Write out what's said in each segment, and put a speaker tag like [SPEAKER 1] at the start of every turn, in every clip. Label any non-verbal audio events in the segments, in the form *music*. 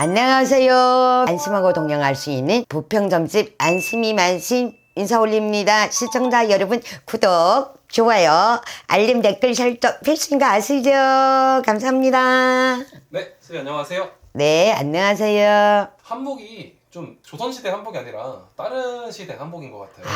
[SPEAKER 1] 안녕하세요. 안심하고 동행할 수 있는 부평점집 안심이 만심 인사 올립니다. 시청자 여러분 구독, 좋아요, 알림 댓글 설정 필수인 거 아시죠? 감사합니다.
[SPEAKER 2] 네, 선생님 안녕하세요.
[SPEAKER 1] 네, 안녕하세요.
[SPEAKER 2] 한복이 좀 조선시대 한복이 아니라 다른 시대 한복인 것 같아요.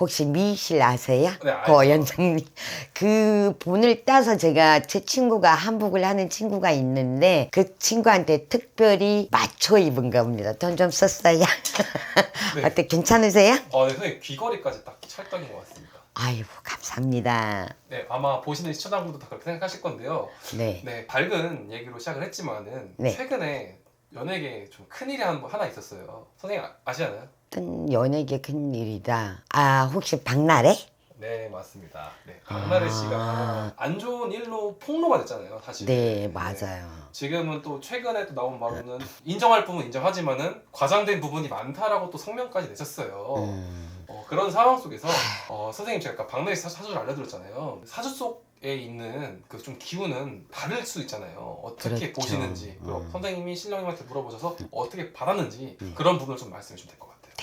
[SPEAKER 1] 혹시 미실 아세요?
[SPEAKER 2] 네, 알죠.
[SPEAKER 1] 고현정님. 그 본을 따서 제가 제 친구가 한복을 하는 친구가 있는데 그 친구한테 특별히 맞춰 입은 겁니다. 돈 좀 썼어요. *laughs*
[SPEAKER 2] 네.
[SPEAKER 1] 어때 괜찮으세요?
[SPEAKER 2] 어, 네, 선생님 귀걸이까지 딱 찰떡인 것 같습니다.
[SPEAKER 1] 아이고 감사합니다.
[SPEAKER 2] 네, 아마 보시는 시청자분도 다 그렇게 생각하실 건데요.
[SPEAKER 1] 네.
[SPEAKER 2] 네, 밝은 얘기로 시작을 했지만은
[SPEAKER 1] 네.
[SPEAKER 2] 최근에 연예계에 좀 큰일이 한, 하나 있었어요. 선생님 아, 아시잖아요?
[SPEAKER 1] 어떤 연예계 큰 일이다. 아 혹시 박나래?
[SPEAKER 2] 네, 맞습니다. 네, 박나래
[SPEAKER 1] 아.
[SPEAKER 2] 씨가 안 좋은 일로 폭로가 됐잖아요, 사실.
[SPEAKER 1] 네 맞아요.
[SPEAKER 2] 지금은 또 최근에 또 나온 바로는 인정할 부분 인정하지만은 과장된 부분이 많다라고 또 성명까지 내셨어요.
[SPEAKER 1] 음,
[SPEAKER 2] 어, 그런 상황 속에서 어, 선생님 제가 아까 박나래 사- 사주를 알려드렸잖아요. 사주 속에 있는 그 좀 기운은 다를 수 있잖아요. 어떻게
[SPEAKER 1] 그렇죠.
[SPEAKER 2] 보시는지 그리고
[SPEAKER 1] 음.
[SPEAKER 2] 선생님이 신령님한테 물어보셔서 어떻게 받았는지
[SPEAKER 1] 음.
[SPEAKER 2] 그런 부분을 좀 말씀해 주시면 될 것 같아요.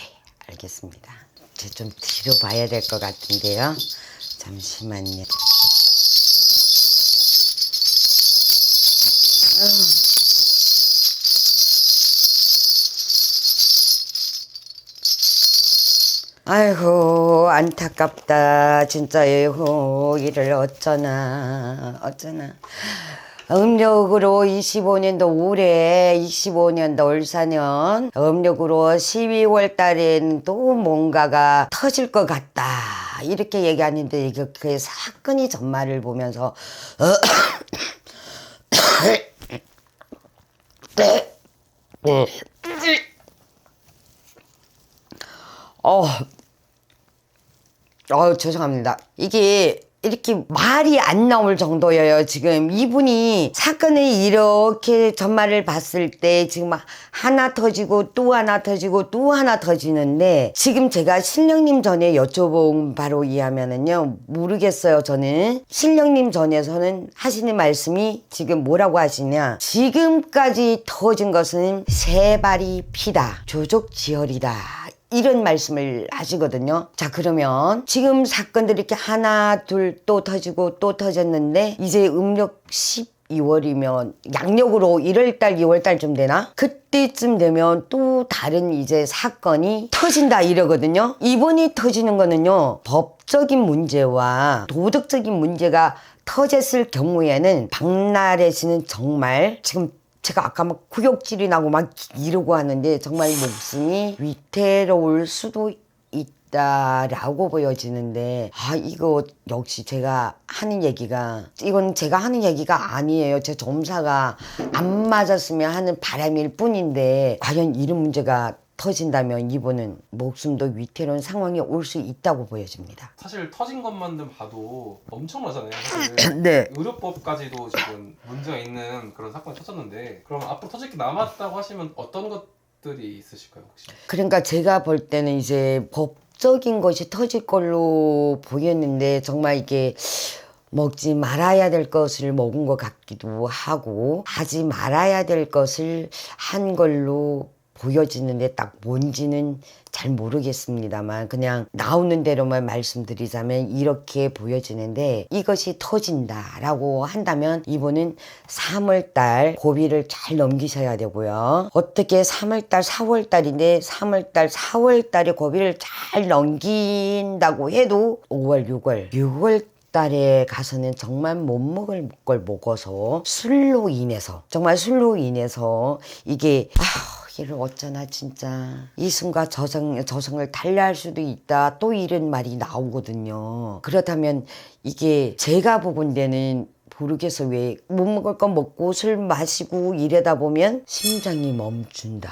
[SPEAKER 1] 알겠습니다. 이제 좀 뒤로 봐야 될 것 같은데요. 잠시만요. 아 이고 안타깝다. 진짜예요 이를 어쩌나 어쩌나. 음력으로 25년도 올해 25년도 올사년 음력으로 12월 달엔 또 뭔가가 터질 것 같다. 이렇게 얘기하는데 이게 그 사건이 전말을 보면서 어, 어 죄송합니다. 이게 이렇게 말이 안 나올 정도예요. 지금 이분이 사건을 이렇게 전말을 봤을 때 지금 하나 터지고 또 하나 터지고 또 하나 터지는데 지금 제가 신령님 전에 여쭤본 바로 이하면은요 모르겠어요. 저는 신령님 전에서는 하시는 말씀이 지금 뭐라고 하시냐 지금까지 터진 것은 세 발이 피다 조족지혈이다. 이런 말씀을 하시거든요. 자, 그러면 지금 사건들이 이렇게 하나, 둘 또 터지고 또 터졌는데 이제 음력 12월이면 양력으로 1월달, 2월달쯤 되나? 그때쯤 되면 또 다른 이제 사건이 터진다 이러거든요. 이번이 터지는 거는요, 법적인 문제와 도덕적인 문제가 터졌을 경우에는 박나래 씨는 정말 지금 제가 아까 막 구역질이 나고 막 이러고 하는데 정말 목숨이 위태로울 수도 있다라고 보여지는데 아 이거 역시 제가 하는 얘기가 이건 제가 하는 얘기가 아니에요. 제 점사가 안 맞았으면 하는 바람일 뿐인데 과연 이런 문제가 터진다면 이분은 목숨도 위태로운 상황이 올 수 있다고 보여집니다.
[SPEAKER 2] 사실 터진 것만 봐도 엄청나잖아요. *clears throat* 사실.
[SPEAKER 1] 네.
[SPEAKER 2] 의료법까지도 지금 문제가 있는 그런 사건이 터졌는데 그럼 앞으로 터질 게 남았다고 하시면 어떤 것들이 있으실까요 혹시?
[SPEAKER 1] 그러니까 제가 볼 때는 이제 법적인 것이 터질 걸로 보였는데 정말 이게 먹지 말아야 될 것을 먹은 것 같기도 하고 하지 말아야 될 것을 한 걸로 보여지는데 딱 뭔지는 잘 모르겠습니다만 그냥 나오는 대로만 말씀드리자면 이렇게 보여지는데 이것이 터진다라고 한다면 이분은 3월달 고비를 잘 넘기셔야 되고요. 어떻게 3월달, 4월달인데 3월달, 4월달에 고비를 잘 넘긴다고 해도 5월, 6월, 6월 달에 가서는 정말 못 먹을 걸 먹어서 술로 인해서 정말 술로 인해서 이게 아 이를 어쩌나 진짜. 이승과 저승 저승을 달리할 수도 있다. 또 이런 말이 나오거든요. 그렇다면 이게 제가 보건 데는 모르겠어. 왜 못 먹을 건 먹고 술 마시고 이러다 보면 심장이 멈춘다.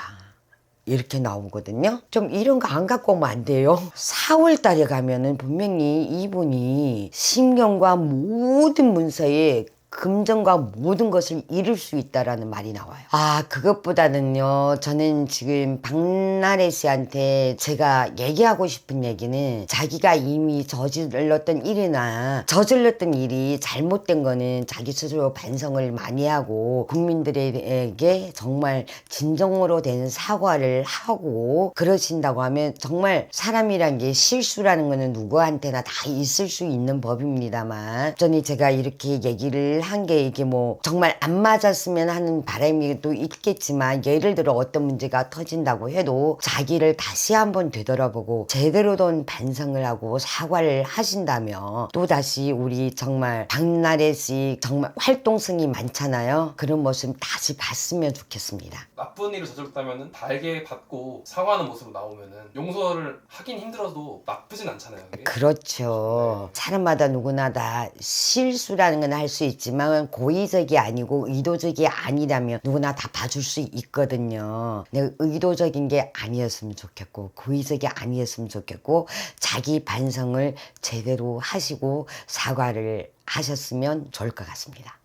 [SPEAKER 1] 이렇게 나오거든요. 좀 이런 거 안 갖고 오면 안 돼요. 4월 달에 가면은 분명히 이분이 신경과 모든 문서에 금전과 모든 것을 잃을 수 있다라는 말이 나와요. 아, 그것보다는요, 저는 지금 박나래 씨한테 제가 얘기하고 싶은 얘기는 자기가 이미 저질렀던 일이나 저질렀던 일이 잘못된 거는 자기 스스로 반성을 많이 하고 국민들에게 정말 진정으로 된 사과를 하고 그러신다고 하면 정말 사람이란 게 실수라는 거는 누구한테나 다 있을 수 있는 법입니다만 전에 제가 이렇게 얘기를 한 게 이게 뭐 정말 안 맞았으면 하는 바람이 또 있겠지만 예를 들어 어떤 문제가 터진다고 해도 자기를 다시 한번 되돌아보고 제대로 된 반성을 하고 사과를 하신다면 또 다시 우리 정말 박나래 씨 정말 활동성이 많잖아요. 그런 모습 다시 봤으면 좋겠습니다.
[SPEAKER 2] 나쁜 일을 저질렀다면은 달게 받고 사과하는 모습으로 나오면은 용서를 하긴 힘들어도 나쁘진 않잖아요. 그게.
[SPEAKER 1] 그렇죠. 사람마다 누구나 다 실수라는 건 할 수 있지만 고의적이 아니고 의도적이 아니라면 누구나 다 봐줄 수 있거든요. 내가 의도적인 게 아니었으면 좋겠고 고의적이 아니었으면 좋겠고 자기 반성을 제대로 하시고 사과를 하셨으면 좋을 것 같습니다.